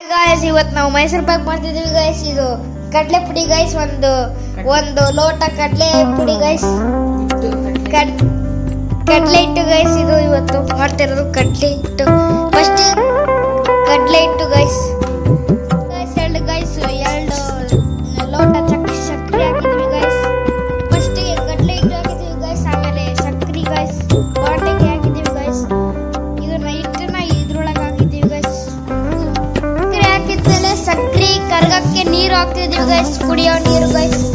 ಗಾಯಸ್ ಇವತ್ತು ನಾವು ಮೈಸೂರು ಪಾಕ್ ಮಾಡ್ತಿದೀವಿ ಗಾಯಸ್ ಇದು ಕಡಲೆ ಪುಡಿ ಗಾಯಸ್ ಒಂದು ಒಂದು ಲೋಟ ಕಡಲೆ ಪುಡಿ ಗಾಯಸ್ ಕಡಲೆ ಹಿಟ್ಟು ಗಾಯಸ್ ಇದು ಇವತ್ತು ಮಾಡ್ತಿರೋದು ಕಡಲೆ ಹಿಟ್ಟು ಫಸ್ಟ್ ಕಡಲೆ ಹಿಟ್ಟು ಗಾಯಸ್ ಗಾಯಸ್ ಎರಡು ಗಾಯಸ್ ಎರಡು ಲೋಟ ಚಕ್ ಸಕ್ಕರೆ ಹಾಕಿದ್ವಿ ಗಾಯಸ್ ಫಸ್ಟ್ ಕಡಲೆ ಹಿಟ್ಟು ಹಾಕಿದ್ವಿ ಗಾಯಸ್ ಆಮೇಲೆ ಸಕ್ಕರೆ guys guys. on here, guys.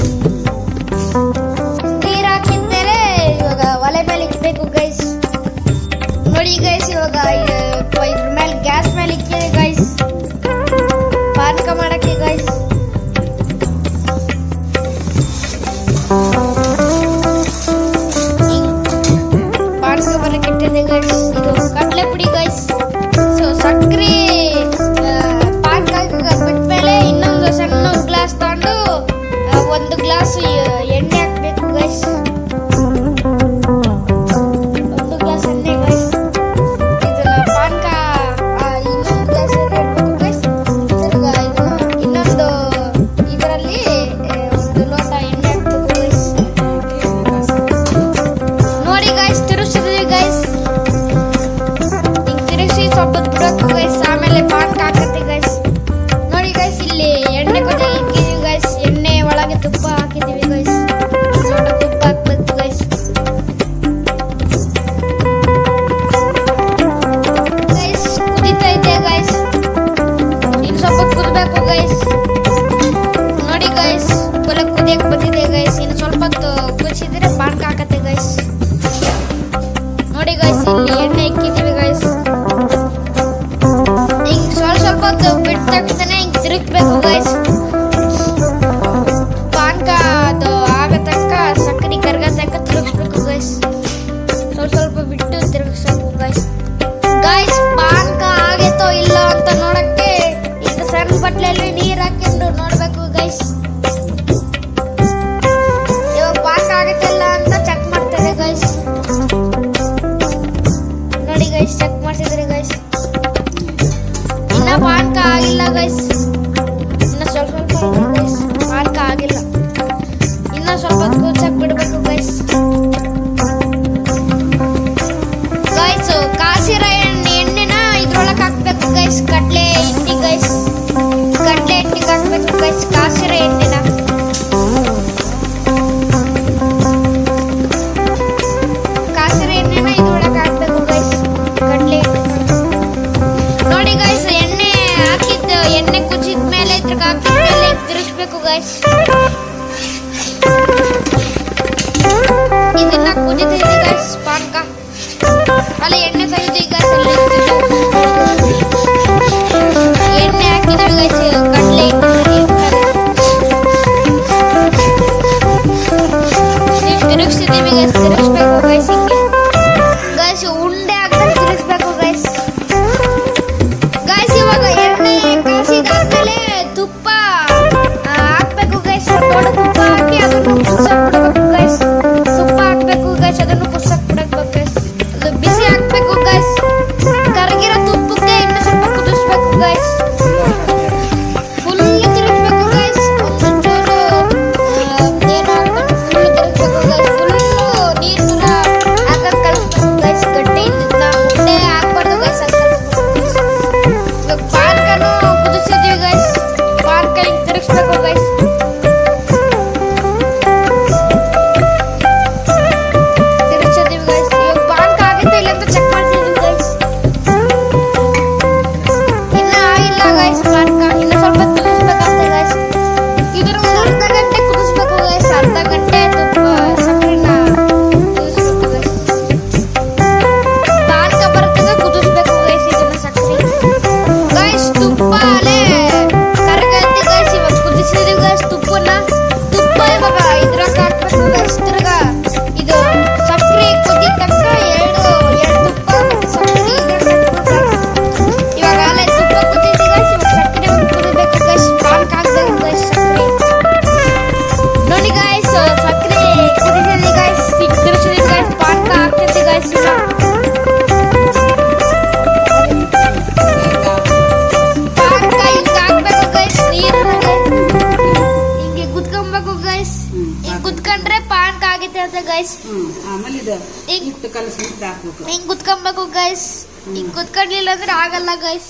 Guys hmm ಆಮೇಲೆ ಇದು ಹಿಂಗ್- ಹಿಟ್ಟು ಕಲಸ್ಬಿಟ್ಟು ಹಾಕ್ಬೇಕು. ಹಿಂಗ್ ಕುತ್ಕೊಬೇಕು ಗೈಸ್ ಹಿಂಗ್ ಕುತ್ಕೊಂಡಿಲ್ಲ ಅಂದ್ರೆ ಆಗಲ್ಲ ಗೈಸ್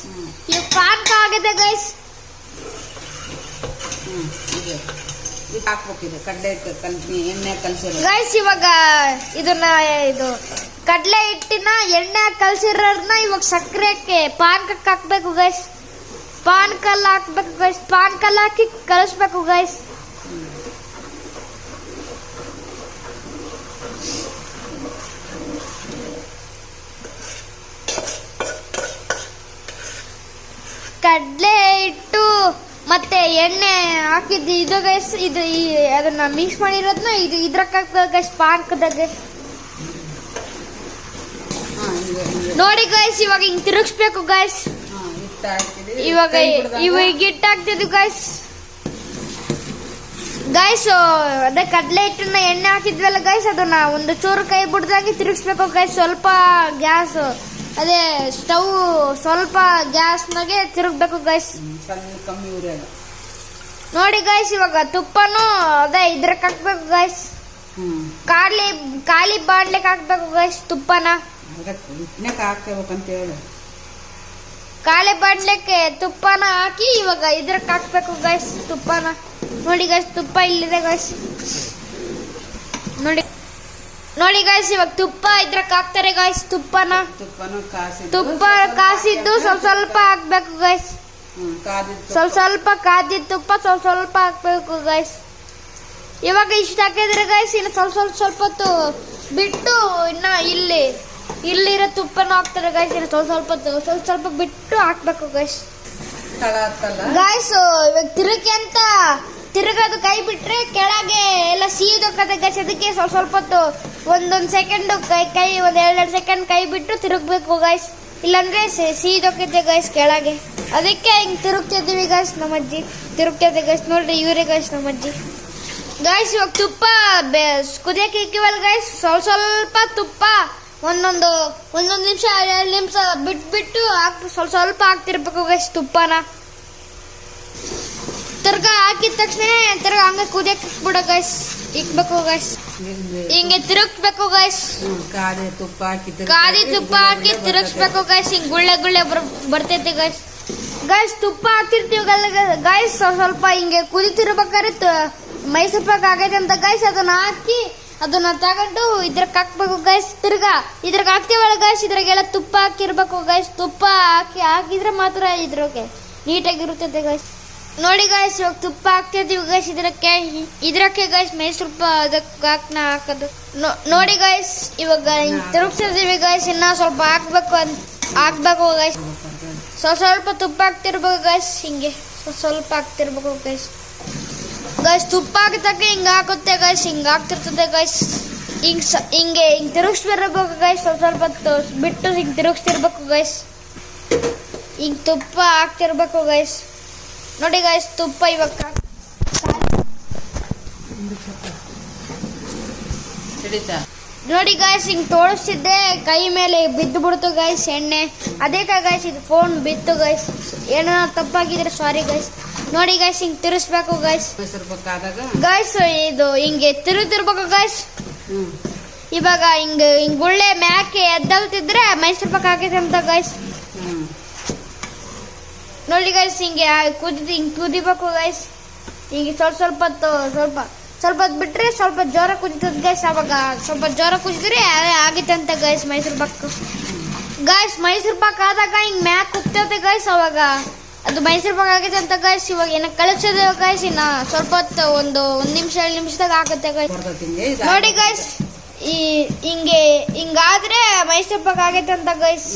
ಇವಾಗ ಪಾನ್ಕ ಆಗಿದೆ ಗೈಸ್ ಹ್ಮ್ ಇದು. ಇದು ಹಾಕ್ಬೇಕು ಇದು ಕಡ್ಲೆ ಹಿಟ್ಟು ಕಲ್ಸಿ ಎಣ್ಣೆ ಕಲಸಿ ಗೈಸ್ ಇವಾಗ ಇದನ್ನ ಇದು ಕಡ್ಲೆ ಹಿಟ್ಟಿನ ಎಣ್ಣೆ ಕಲ್ಸಿರೋದನ್ನ ಇವಾಗ ಸಕ್ಕರೆಕ್ಕೆ ಪಾನ್ಕಕ್ಕೆ ಹಾಕ್ಬೇಕು ಗೈಸ್ ಪಾನ್ಕಲ್ಲಿ ಹಾಕ್ಬೇಕು ಗೈಸ್ ಪಾನ್ಕಲ್ಲಿ ಹಾಕಿ ಕಲಿಸ್ಬೇಕು ಗೈಸ್ ಕಡ್ಲೆ ಹಿಟ್ಟು ಮತ್ತೆ ಎಣ್ಣೆ ಹಾಕಿದ್ದು ಇದು ಗೈಸ್ ಇದು ಈ ಅದನ್ನ ಮಿಕ್ಸ್ ಮಾಡಿರೋದನ್ನ ಇದು ಇದ್ರಕ್ಕೆ ಹಾಕ್ಬೇಕು ಗೈಸ್ ಪಾಕದಾಗ ನೋಡಿ ಗೈಸ್ ಇವಾಗ ಹಿಂಗ್ ತಿರುಗಿಸ್ಬೇಕು ಗೈಸ್ ಇವಾಗ ಇವಾಗ ಹಿಟ್ಟು ಹಾಕ್ತಿದ್ವಿ ಗೈಸ್ ಗೈಸ್ ಅದೇ ಕಡಲೆ ಹಿಟ್ಟನ್ನ ಎಣ್ಣೆ ಹಾಕಿದ್ವಲ್ಲ ಗೈಸ್ ಅದನ್ನ ಒಂದು ಚೂರು ಕೈ ಬಿಡ್ದಾಗಿ ತಿರುಗಿಸ್ಬೇಕು ಗೈಸ್ ಸ್ವಲ್ಪ ಗ್ಯಾಸ್ ಅದೇ ಸ್ಟವ್ ಸ್ವಲ್ಪ ಗ್ಯಾಸ್ನಾಗೆ ತಿರುಗ್ಬೇಕು ಗೈಸ್ ಕಮ್ಮಿ ಉರಿಯಾಗ ನೋಡಿ ಗೈಸ್ ಇವಾಗ ತುಪ್ಪನು ಅದೇ ಇದ್ರಕ್ಕೆ ಹಾಕ್ಬೇಕು ಗೈಸ್ ಖಾಲಿ ಖಾಲಿ ಬಾಡ್ಲಿಕ್ಕೆ ಹಾಕ್ಬೇಕು ಗೈಸ್ ತುಪ್ಪನ. ಖಾಲಿ ಬಾಡ್ಲಿಕ್ಕೆ ತುಪ್ಪನ ಹಾಕಿ ಇವಾಗ ಇದ್ರಕ್ಕೆ ಹಾಕ್ಬೇಕು ಗೈಸ್ ತುಪ್ಪನ. ನೋಡಿ ಗೈಸ್ ತುಪ್ಪ ಇಲ್ಲಿದೆ ಗೈಸ್ ನೋಡಿ ಗಾಯ್ಸ್ ಇವಾಗ ತುಪ್ಪ ಇದ್ರ ಹಾಕ್ತಾರೆ ಗಾಯ್ಸ್ ತುಪ್ಪನ. ತುಪ್ಪ ಕಾಸಿದ್ದು ಸ್ವಲ್ಪ ಸ್ವಲ್ಪ ಹಾಕ್ಬೇಕು ಗಾಯ್ಸ್ ಸ್ವಲ್ಪ ಸ್ವಲ್ಪ ಕಾದಿದ್ದ ತುಪ್ಪ ಸ್ವಲ್ಪ ಸ್ವಲ್ಪ ಹಾಕ್ಬೇಕು ಗಾಯ್ಸ್ ಇವಾಗ ಇಷ್ಟ ಹಾಕಿದ್ರೆ ಗಾಯ್ಸ್ ಇನ್ನು ಸ್ವಲ್ಪ ಸ್ವಲ್ಪ ಸ್ವಲ್ಪ ಹೊತ್ತು ಬಿಟ್ಟು ಇನ್ನ ಇಲ್ಲಿ ಇಲ್ಲಿರೋ ತುಪ್ಪನ ಹಾಕ್ತಾರೆ ಗಾಯ್ಸ್ ಇನ್ನು ಸ್ವಲ್ಪ ಸ್ವಲ್ಪ ಹೊತ್ತು ಸ್ವಲ್ಪ ಸ್ವಲ್ಪ ಬಿಟ್ಟು ಹಾಕ್ಬೇಕು ಗಾಯ್ಸ್ ಗಾಯ್ಸ್ ಇವಾಗ ತಿರುಗಿ ಅಂತ ತಿರುಗೋದು ಕೈ ಬಿಟ್ರೆ ಕೆಳಗೆ ಎಲ್ಲ ಸೀದೋಕತ್ತೆ ಗೈಸ್ ಅದಕ್ಕೆ ಸ್ವಲ್ಪ ಸ್ವಲ್ಪ ಹೊತ್ತು ಒಂದೊಂದು ಸೆಕೆಂಡು ಕೈ ಕೈ, ಒಂದು ಎರಡೆರಡು ಸೆಕೆಂಡ್ ಕೈ ಬಿಟ್ಟು ತಿರುಗ್ಬೇಕು ಗೈಸ್ ಇಲ್ಲಾಂದ್ರೆ ಸೀದೋಕೈತೆ ಗೈಸ್ ಕೆಳಗೆ. ಅದಕ್ಕೆ ಹಿಂಗೆ ತಿರುಗ್ತಿದ್ದೀವಿ ಗೈಸ್ ನಮ್ಮ ಅಜ್ಜಿ. ತಿರುಗ್ತಿದ್ದೆ ಗೈಸ್ ನೋಡ್ರಿ ಇವರೇ ಗೈಸ್ ನಮ್ಮ ಅಜ್ಜಿ. ಗೈಸ್ ಇವಾಗ ತುಪ್ಪ ಕುದಿಯಕ್ಕೆ ಇಕ್ಕಿವಲ್ಲ ಗೈಸ್ ಸ್ವಲ್ಪ ಸ್ವಲ್ಪ ತುಪ್ಪ ಒಂದೊಂದು ಒಂದೊಂದು ನಿಮಿಷ ಎರಡು ನಿಮಿಷ ಬಿಟ್ಬಿಟ್ಟು ಹಾಕ್, ಸ್ವಲ್ಪ ಸ್ವಲ್ಪ ಹಾಕ್ತಿರ್ಬೇಕು ಗೈಸ್ ತುಪ್ಪನ. ತಿರ್ಗಾ ಹಾಕಿದ ತಕ್ಷಣ ತಿರ್ಗ ಹಂಗೆ ಕುದಿಯಕ್ಕೆ ಬಿಡೋ ಗೈಸ್ ಇಕ್ಬೇಕು ಗೈಸ್ ಹಿಂಗೆ- ತಿರುಗ್ಬೇಕು ಗೈಸ್ ಕಾದೆ ತುಪ್ಪ ಹಾಕಿ ಕಾದಿ ತುಪ್ಪ ಹಾಕಿ ತಿರುಗ್ಸ್ಬೇಕು ಗೈಸ್ ಹಿಂಗ್ ಗುಳ್ಳೆ ಗುಳ್ಳೆ ಬರ್ ಬರ್ತೈತಿ ಗೈಸ್ ಗೈಸ್ ತುಪ್ಪ ಹಾಕ್ತಿರ್ತೀವಿ ಗೈಸ್ ಸ್ವಲ್ಪ ಹಿಂಗೆ ಕುದಿತಿರ್ಬೇಕಾರೆ ಮೈಸೂರು ಪಾಕ್ ಆಗೈತೆ ಅಂತ ಗೈಸ್ ಅದನ್ನ ಹಾಕಿ ಅದನ್ನ ತಗೊಂಡು ಇದ್ರಾಗ ಹಾಕ್ಬೇಕು ಗೈಸ್ ತಿರ್ಗಾ ಇದ್ರಾಗ ಹಾಕ್ತೀವಲ್ಲ ಗೈಸ್ ಇದ್ರಾಗೆಲ್ಲ ತುಪ್ಪ ಹಾಕಿರ್ಬೇಕು ಗೈಸ್ ತುಪ್ಪ ಹಾಕಿ ಹಾಕಿದ್ರೆ ಮಾತ್ರ ಇದ್ರಾಗೆ ನೀಟಾಗಿರುತ್ತದೆ ಗೈಸ್ ನೋಡಿ ಗಾಯ್ಸ್ ಇವಾಗ ತುಪ್ಪ ಹಾಕ್ತಿದೀವಿ. ಗಾಯ್ಸ್ ಇದಕ್ಕೆ ಇದ್ರಕ್ಕೆ ಗೈಸ್ ಮೈಸೂರು ಅದಕ್ಕೆ ಹಾಕ್ನ ಹಾಕೋದು. ನೋಡಿ ಗಾಯ್ಸ್ ಇವಾಗ ತಿರುಗ್ಸಿದೀವಿ ಗಾಯ್ಸ್ ಇನ್ನ ಸ್ವಲ್ಪ ಹಾಕ್ಬೇಕು ಅಂತ ಹಾಕ್ಬೇಕು ಗಾಯ್ಸ್ ಸ್ವಲ್ಪ ಸ್ವಲ್ಪ ತುಪ್ಪ ಹಾಕ್ತಿರ್ಬೇಕು ಗಾಯ್ಸ್ ಹಿಂಗೆ. ಸ್ವಲ್ಪ ಸ್ವಲ್ಪ ಹಾಕ್ತಿರ್ಬೇಕು ಗಾಯ್ಸ್ ಗಾಯ್ಸ್ ತುಪ್ಪ ಹಾಕಿದಾಗ ಹಿಂಗೆ ಹಾಕುತ್ತೆ ಗಾಯ್ಸ್ ಹಿಂಗೆ ಹಾಕ್ತಿರ್ತದೆ ಗಾಯ್ಸ್ ಹಿಂಗ್ ಸ- ಹಿಂಗೆ ಹಿಂಗ್ ತಿರುಗಿಸ್ಬಿರ್ಬೇಕು ಗೈಸ್ ಸ್ವಲ್ಪ ಸ್ವಲ್ಪ ಬಿಟ್ಟು ಹಿಂಗ್ ತಿರುಗಿಸ್ತಿರ್ಬೇಕು ಗಾಯ್ಸ್ ಹಿಂಗ್ ತುಪ್ಪ ಹಾಕ್ತಿರ್ಬೇಕು ಗೈಸ್ ನೋಡಿ ಗಾಯ್ಸ್ ತುಪ್ಪ ಇವಾಗ ನೋಡಿ ಗಾಯ್ಸ್ ಹಿಂಗ್ ತೋರಿಸ್ತಿದ್ದೆ ಕೈ ಮೇಲೆ ಬಿದ್ದು ಬಿಡ್ತು ಗೈಸ್ ಎಣ್ಣೆ. ಅದಕ್ಕೆ ಗೈಸ್ ಇದು ಫೋನ್ ಬಿತ್ತು ಗಾಯ್ಸ್ ಏನೋ ತಪ್ಪಾಗಿದ್ರೆ ಸಾರಿ ಗಾಯ್ಸ್ ನೋಡಿ ಗಾಯ್ಸ್ ಹಿಂಗ್ ತಿರ್ಸ್ಬೇಕು ಗಾಯ್ಸ್ ಗಾಯ್ಸ್ ಇದು ಹಿಂಗೆ ತಿರುತಿರ್ಬೇಕು ಗೈಸ್ ಹ್ಮ್. ಇವಾಗ ಹಿಂಗ್ ಹಿಂಗ್ ಗುಳ್ಳೆ ಮ್ಯಾಕೆ ಎದ್ದಲ್ತಿದ್ರೆ ಮೈಸೂರು ಪಾಕ್ ಹಾಕಿದ್ರಂತ ಅಂತ ಗೈಸ್ ಹ್ಮ್ ನೋಡಿ ಗೈಸ್ ಹಿಂಗೆ ಕುದಿ ಹಿಂಗೆ ಕುದಿಬೇಕು ಗೈಸ್ ಹಿಂಗೆ ಸ್ವಲ್ಪ ಸ್ವಲ್ಪ ಹೊತ್ತು ಸ್ವಲ್ಪ ಸ್ವಲ್ಪ ಹೊತ್ತು ಬಿಟ್ರೆ ಸ್ವಲ್ಪ ಜ್ವರ ಕುದಿತದ ಗೈಸ್ ಅವಾಗ. ಸ್ವಲ್ಪ ಜ್ವರ ಕುದಿದ್ರೆ ಅದೇ ಆಗಿತ್ತೆ ಅಂತ ಗೈಸ್ ಮೈಸೂರು ಪಾಕ್. ಗೈಸ್ ಮೈಸೂರು ಪಾಕ್ ಆದಾಗ ಹಿಂಗೆ ಮ್ಯಾಕ್ ಕುಗ್ತೈತೆ ಗೈಸ್ ಅವಾಗ. ಅದು ಮೈಸೂರು ಪಾಕ್ ಆಗೈತೆ ಅಂತ ಗೈಸ್ ಇವಾಗ ಏನ ಕಳಿಸೋದು ಗೈಸ್ ಇನ್ನ ಸ್ವಲ್ಪ ಹೊತ್ತು ಒಂದು ಒಂದು ನಿಮಿಷ ಎರಡು ನಿಮಿಷದಾಗ ಆಗುತ್ತೆ ಗೈಸ್ ನೋಡಿ ಗೈಸ್ ಈ ಹಿಂಗೆ ಹಿಂಗಾದ್ರೆ ಮೈಸೂರು ಪಾಕ್ ಆಗೈತೆ ಅಂತ ಗೈಸ್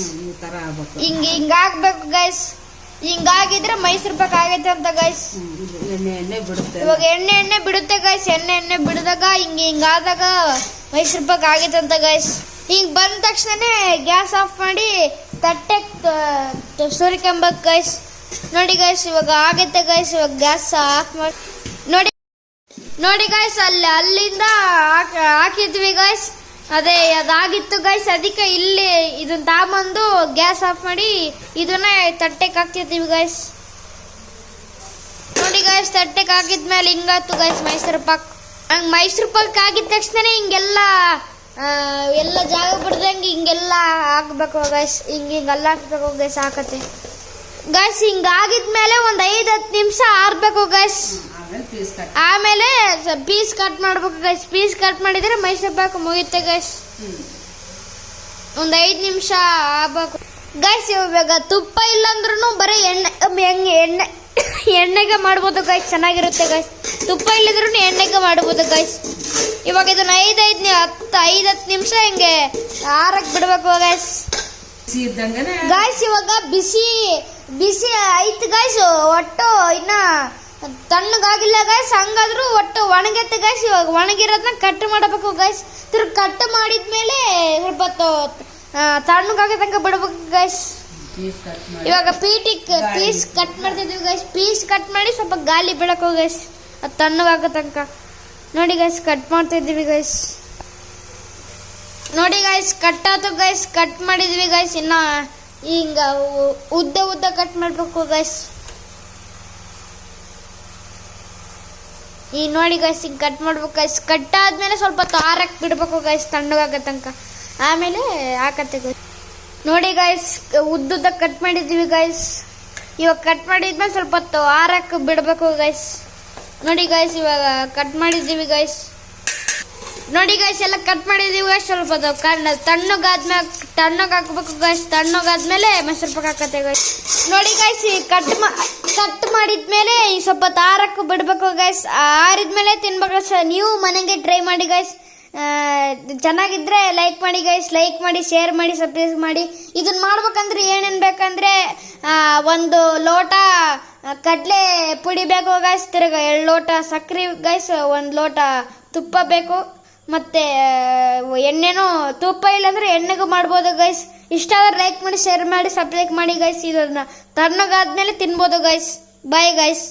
ಹಿಂಗ್ ಹಿಂಗಾಗ್ಬೇಕು ಗೈಸ್ ಹಿಂಗಾಗಿದ್ರೆ ಮೈಸೂರು ಪಾಕ್ ಆಗೈತೆ ಅಂತ ಗೈಸ್ ಹ್ಮ್, ಎಣ್ಣೆ ಎಣ್ಣೆ ಬಿಡುತ್ತೆ. ಇವಾಗ ಎಣ್ಣೆ ಎಣ್ಣೆ ಬಿಡುತ್ತೆ ಗೈಸ್ ಎಣ್ಣೆ ಎಣ್ಣೆ ಬಿಡಿದಾಗ ಹಿಂಗೆ ಹಿಂಗಾದಾಗ ಮೈಸೂರು ಪಾಕ್ ಆಗೈತೆ ಅಂತ ಗೈಸ್ ಹಿಂಗ್ ಬಂದ ತಕ್ಷಣನೇ ಗ್ಯಾಸ್ ಆಫ್ ಮಾಡಿ ತಟ್ಟೆ ಸುರಿಕೊಂಬೇಕು ಗೈಸ್ ನೋಡಿ ಗೈಸ್ ಇವಾಗ ಆಗೈತೆ ಗೈಸ್ ಇವಾಗ ಗ್ಯಾಸ್ ಆಫ್ ಮಾಡಿ ನೋಡಿ ನೋಡಿ ಗೈಸ್ ಅಲ್ಲಿ ಅಲ್ಲಿಂದ ಹಾಕ್- ಹಾಕಿದ್ವಿ ಗೈಸ್ ಅದೇ, ಅದಾಗಿತ್ತು ಗೈಸ್ ಅದಕ್ಕೆ ಇಲ್ಲಿ ಇದನ್ನ ತಗೊಂಬಂದು ಗ್ಯಾಸ್ ಆಫ್ ಮಾಡಿ ಇದನ್ನ ತಟ್ಟೆಗೆ ಹಾಕ್ತಿದ್ದೀವಿ ಗೈಸ್ ನೋಡಿ ಗೈಸ್ ತಟ್ಟೆಗೆ ಹಾಕಿದ್ಮೇಲೆ ಹಿಂಗಾತು ಗೈಸ್ ಮೈಸೂರು ಪಾಕ್. ಹಂಗೆ ಮೈಸೂರು ಪಾಕ್ ಆಗಿದ ತಕ್ಷಣ ಹಿಂಗೆಲ್ಲ ಎಲ್ಲ ಜಾಗ ಬಿಡ್ದಂಗೆ ಹಿಂಗೆಲ್ಲ ಹಾಕ್ಬೇಕು ಗೈಸ್ ಹಿಂಗೆ ಹಿಂಗೆಲ್ಲ ಹಾಕ್ಬೇಕು ಗೈಸ್ ಹಾಕತ್ತೆ. ಗೈಸ್ ಹಿಂಗಾಗಿದ್ಮೇಲೆ ಒಂದ್ ಐದ್ ಹತ್ತು ನಿಮಿಷ ಆರ್ಬೇಕು ಗೈಸ್ ಆಮೇಲೆ ಪೀಸ್ ಕಟ್ ಆಮೇಲೆ ಪೀಸ್ ಕಟ್ ಮಾಡ್ಬೇಕು ಗೈಸ್ ಪೀಸ್ ಕಟ್ ಮಾಡಿದ್ರೆ ಮೈಸೂರು ಪಾಕ್ ಮುಗಿಯುತ್ತೆ ಗೈಸ್ ಒಂದು ಐದ್ ನಿಮಿಷ ಆಗ್ಬೇಕು. ಗೈಸ್ ಇವಾಗ ತುಪ್ಪ ಇಲ್ಲ ಅಂದ್ರೂ ಬರೀ ಎಣ್ಣೆ ಹೆಂಗೆ ಎಣ್ಣೆ ಎಣ್ಣೆಗೆ ಮಾಡ್ಬೋದು ಗೈಸ್ ಚೆನ್ನಾಗಿರುತ್ತೆ ಗೈಸ್ ತುಪ್ಪ ಇಲ್ಲದ್ರೂ ಎಣ್ಣೆಗೆ ಮಾಡ್ಬೋದು ಗೈಸ್ ಇವಾಗ ಇದನ್ನ ಐದ್ ಐದ್ ಹತ್ತು ಐದ್ ಹತ್ತು ನಿಮಿಷ ಹಿಂಗೆ ಆರಕ್ಕೆ ಬಿಡ್ಬೇಕು ಗೈಸ್ ಗೈಸ್ ಇವಾಗ ಬಿಸಿ ಬಿಸಿ ಐತ್ ಗೈಸ್ ಒಟ್ಟು ಇನ್ನ ತಣ್ಣಗಾಗಿಲ್ಲ ಗಾಯ್ಸ್ ಹಂಗಾದ್ರೂ ಒಟ್ಟು ಒಣಗತ್ತೆ ಗೈಸ್ ಇವಾಗ ಒಣಗಿರೋದನ್ನ ಕಟ್ ಮಾಡಬೇಕು ಗೈಸ್ ತಿರ್ಗಿ ಕಟ್ ಮಾಡಿದ್ಮೇಲೆ ಸ್ವಲ್ಪ ತಣ್ಣಗಾಗೋ ತನಕ ಬಿಡ್ಬೇಕು ಗೈಸ್ ಇವಾಗ ಪೀಟಿ ಪೀಸ್ ಕಟ್ ಮಾಡ್ತಿದ್ವಿ ಗೈಸ್ ಪೀಸ್ ಕಟ್ ಮಾಡಿ ಸ್ವಲ್ಪ ಗಾಲಿ ಬಿಡಕ್ಕೆ ಗೈಸ್ ಅದು ತಣ್ಣಗಾಗೋ ತನಕ. ನೋಡಿ ಗೈಸ್ ಕಟ್ ಮಾಡ್ತಿದ್ವಿ ಗೈಸ್ ನೋಡಿ ಗೈಸ್ ಕಟ್ ಆಯ್ತು ಗೈಸ್ ಕಟ್ ಮಾಡಿದ್ವಿ ಗೈಸ್ ಇನ್ನ ಹಿಂಗ ಉದ್ದ ಉದ್ದ ಕಟ್ ಮಾಡ್ಬೇಕು ಗೈಸ್ ಈ ನೋಡಿ ಗೈಸ್ ಹಿಂಗೆ ಕಟ್ ಮಾಡ್ಬೇಕು ಗೈಸ್ ಕಟ್ ಆದ್ಮೇಲೆ ಸ್ವಲ್ಪ ತಾರಕ್ ಬಿಡ್ಬೇಕು ಗೈಸ್ ತಣ್ಣಗಾಗೋ ತನಕ. ಆಮೇಲೆ ಹಾಕತ್ತೆ ಗೈಸ್ ನೋಡಿ ಗೈಸ್ ಉದ್ದುದ್ದ ಕಟ್ ಮಾಡಿದ್ದೀವಿ ಗೈಸ್ ಇವಾಗ ಕಟ್ ಮಾಡಿದ್ಮೇಲೆ ಸ್ವಲ್ಪ ತಾರಕ್ ಬಿಡಬೇಕು ಗೈಸ್ ನೋಡಿ ಗೈಸ್ ಇವಾಗ ಕಟ್ ಮಾಡಿದ್ದೀವಿ ಗೈಸ್ ನೋಡಿ ಗಾಯ್ಸ್ ಎಲ್ಲ ಕಟ್ ಮಾಡಿದೀವಿ ಗಾಯ್ಸ್ ಸ್ವಲ್ಪ ಕಾರಣ ತಣ್ಣಗಾದ್ಮೇಲೆ ತಣ್ಣಗೆ ಹಾಕ್ಬೇಕು ಗೈಸ್ ತಣ್ಣಗಾದ್ಮೇಲೆ ಮೊಸರು ಪಾಕ ಹಾಕತ್ತೆ ಗಾಯ್ಸ್ ನೋಡಿ ಈ ಕಟ್ ಕಟ್ ಮಾಡಿದ್ಮೇಲೆ ಈ ಸ್ವಲ್ಪ ತಾರಕ್ಕೆ ಬಿಡಬೇಕು ಗೈಸ್ ಆರಿದ್ಮೇಲೆ ತಿನ್ಬೇಕು ನೀವು ಮನೆಗೆ ಟ್ರೈ ಮಾಡಿ ಗಾಯ್ಸ್ ಚೆನ್ನಾಗಿದ್ರೆ ಲೈಕ್ ಮಾಡಿ ಗೈಸ್ ಲೈಕ್ ಮಾಡಿ ಶೇರ್ ಮಾಡಿ ಸಬ್ಸ್ಕ್ರೈಬ್ ಮಾಡಿ. ಇದನ್ನ ಮಾಡ್ಬೇಕಂದ್ರೆ ಏನೇನು ಬೇಕಂದ್ರೆ ಒಂದು ಲೋಟ, ಕಡಲೆ ಪುಡಿ ಬೇಕು ಗೈಸ್ ತಿರ್ಗ ಎರಡು ಲೋಟ ಸಕ್ಕರೆ ಗೈಸ್ ಒಂದು ಲೋಟ ತುಪ್ಪ ಬೇಕು. ಮತ್ತೆ ಎಣ್ಣೆನೂ ತುಪ್ಪ ಇಲ್ಲಾಂದ್ರೆ ಎಣ್ಣೆಗೂ ಮಾಡ್ಬೋದು ಗೈಸ್ ಇಷ್ಟ ಆದ್ರೆ ಲೈಕ್ ಮಾಡಿ ಶೇರ್ ಮಾಡಿ ಸಬ್ಸ್ಕ್ರೈಬ್ ಮಾಡಿ ಗೈಸ್ ಇದನ್ನ ತಣ್ಣಗಾದ್ಮೇಲೆ ತಿನ್ಬೋದು ಗೈಸ್ ಬಾಯ್ ಗೈಸ್